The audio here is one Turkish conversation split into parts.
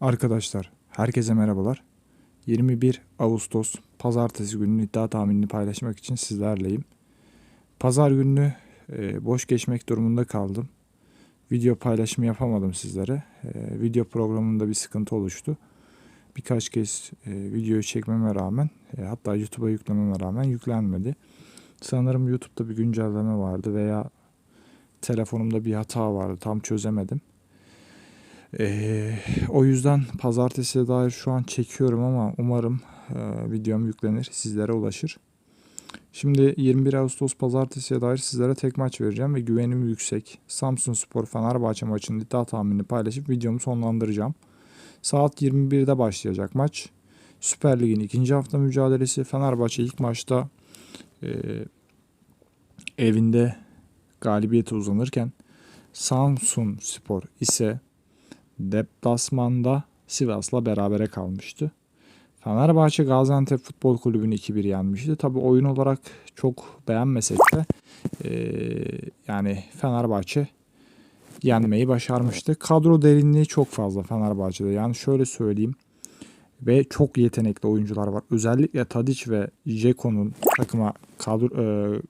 Arkadaşlar, herkese merhabalar. 21 Ağustos Pazartesi gününün iddia tahminini paylaşmak için sizlerleyim. Pazar gününü e, boş geçmek durumunda kaldım. Video paylaşımı yapamadım sizlere. E, video programında bir sıkıntı oluştu. Birkaç kez e, videoyu çekmeme rağmen, e, hatta YouTube'a yüklememe rağmen yüklenmedi. Sanırım YouTube'da bir güncelleme vardı veya telefonumda bir hata vardı. Tam çözemedim. Ee, o yüzden pazartesiye dair şu an çekiyorum ama umarım e, videom yüklenir, sizlere ulaşır. Şimdi 21 Ağustos pazartesiye dair sizlere tek maç vereceğim ve güvenim yüksek. Samsun Spor Fenerbahçe maçının iddia tahminini paylaşıp videomu sonlandıracağım. Saat 21'de başlayacak maç. Süper Lig'in ikinci hafta mücadelesi. Fenerbahçe ilk maçta e, evinde galibiyete uzanırken Samsun Spor ise deplasmanda Sivas'la berabere kalmıştı. Fenerbahçe Gaziantep Futbol Kulübü'nü 2-1 yenmişti. Tabi oyun olarak çok beğenmesek de eee, yani Fenerbahçe yenmeyi başarmıştı. Kadro derinliği çok fazla Fenerbahçe'de. Yani şöyle söyleyeyim ve çok yetenekli oyuncular var. Özellikle Tadic ve Jeko'nun takıma kadro eee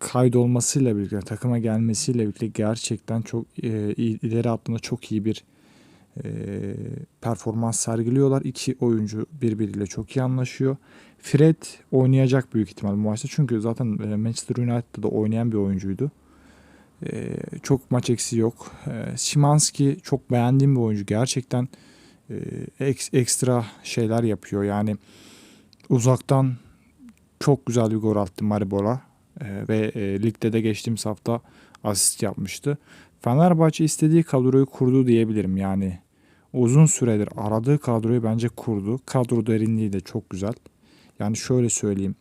kaydolmasıyla birlikte, takıma gelmesiyle birlikte gerçekten çok e, ileri hattında çok iyi bir e, performans sergiliyorlar. İki oyuncu birbiriyle çok iyi anlaşıyor. Fred oynayacak büyük ihtimal bu maçta. Çünkü zaten e, Manchester United'da da oynayan bir oyuncuydu. E, çok maç eksiği yok. E, Szymanski çok beğendiğim bir oyuncu. Gerçekten e, ek, ekstra şeyler yapıyor. Yani uzaktan çok güzel bir gol attı Maribor'a. Ee, ve e, ligde de geçtiğimiz hafta asist yapmıştı. Fenerbahçe istediği kadroyu kurdu diyebilirim. Yani uzun süredir aradığı kadroyu bence kurdu. Kadro derinliği de çok güzel. Yani şöyle söyleyeyim.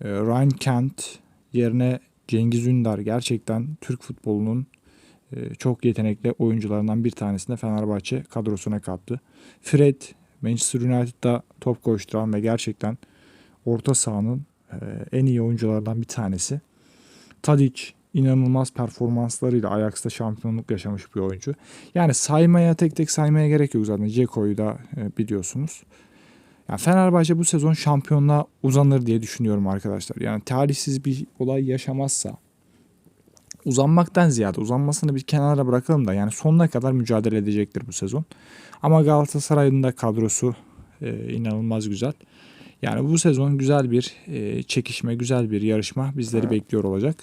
E, Ryan Kent yerine Cengiz Ünder gerçekten Türk futbolunun e, çok yetenekli oyuncularından bir tanesini Fenerbahçe kadrosuna kattı. Fred Manchester United'da top koşturan ve gerçekten orta sahanın en iyi oyunculardan bir tanesi. Tadic inanılmaz performanslarıyla Ajax'ta şampiyonluk yaşamış bir oyuncu. Yani saymaya tek tek saymaya gerek yok zaten. Ceko'yu da e, biliyorsunuz. Yani Fenerbahçe bu sezon şampiyonluğa uzanır diye düşünüyorum arkadaşlar. Yani talihsiz bir olay yaşamazsa uzanmaktan ziyade uzanmasını bir kenara bırakalım da yani sonuna kadar mücadele edecektir bu sezon. Ama Galatasaray'ın da kadrosu e, inanılmaz güzel. Yani bu sezon güzel bir e, çekişme, güzel bir yarışma bizleri bekliyor olacak.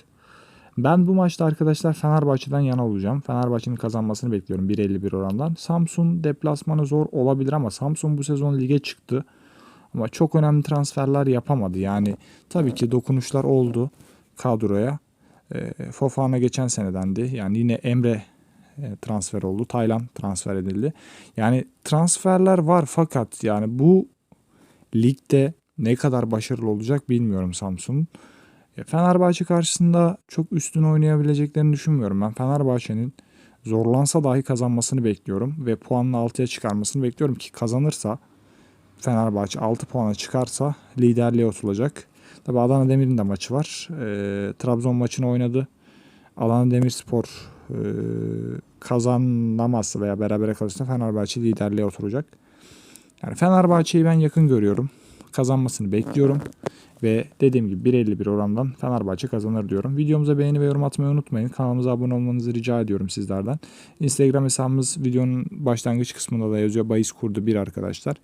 Ben bu maçta arkadaşlar Fenerbahçe'den yana olacağım. Fenerbahçe'nin kazanmasını bekliyorum 1.51 orandan. Samsun deplasmanı zor olabilir ama Samsun bu sezon lige çıktı. Ama çok önemli transferler yapamadı. Yani tabii ki dokunuşlar oldu kadroya. E, Fofana geçen senedendi. Yani yine Emre e, transfer oldu. Taylan transfer edildi. Yani transferler var fakat yani bu ligde ne kadar başarılı olacak bilmiyorum Samsun'un. E, Fenerbahçe karşısında çok üstün oynayabileceklerini düşünmüyorum. Ben Fenerbahçe'nin zorlansa dahi kazanmasını bekliyorum ve puanla 6'ya çıkarmasını bekliyorum ki kazanırsa Fenerbahçe 6 puana çıkarsa liderliğe oturacak. Tabi Adana Demir'in de maçı var. E, Trabzon maçını oynadı. Adana Demirspor e, kazanamazsa veya berabere kalırsa Fenerbahçe liderliğe oturacak. Yani Fenerbahçe'yi ben yakın görüyorum. Kazanmasını bekliyorum. Ve dediğim gibi 1.51 orandan Fenerbahçe kazanır diyorum. Videomuza beğeni ve yorum atmayı unutmayın. Kanalımıza abone olmanızı rica ediyorum sizlerden. Instagram hesabımız videonun başlangıç kısmında da yazıyor. Bayis kurdu bir arkadaşlar.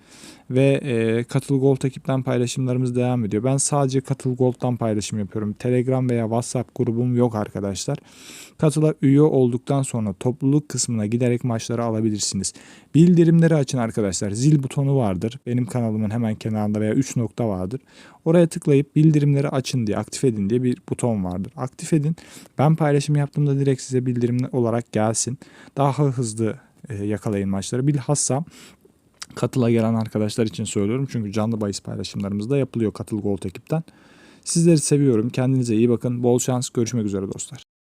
Ve e, Katıl Gold ekipten paylaşımlarımız devam ediyor. Ben sadece Katıl Gold'dan paylaşım yapıyorum. Telegram veya WhatsApp grubum yok arkadaşlar. Katıla üye olduktan sonra topluluk kısmına giderek maçları alabilirsiniz. Bildirimleri açın arkadaşlar. Zil butonu vardır. Benim kanalımın hemen kenarında veya 3 nokta vardır. Oraya tıklayıp bildirimleri açın diye, aktif edin diye bir buton vardır. Aktif edin. Ben paylaşım yaptığımda direkt size bildirim olarak gelsin. Daha hızlı e, yakalayın maçları. Bilhassa katıla gelen arkadaşlar için söylüyorum. Çünkü canlı bahis paylaşımlarımız da yapılıyor Katıl Gold ekipten. Sizleri seviyorum. Kendinize iyi bakın. Bol şans. Görüşmek üzere dostlar.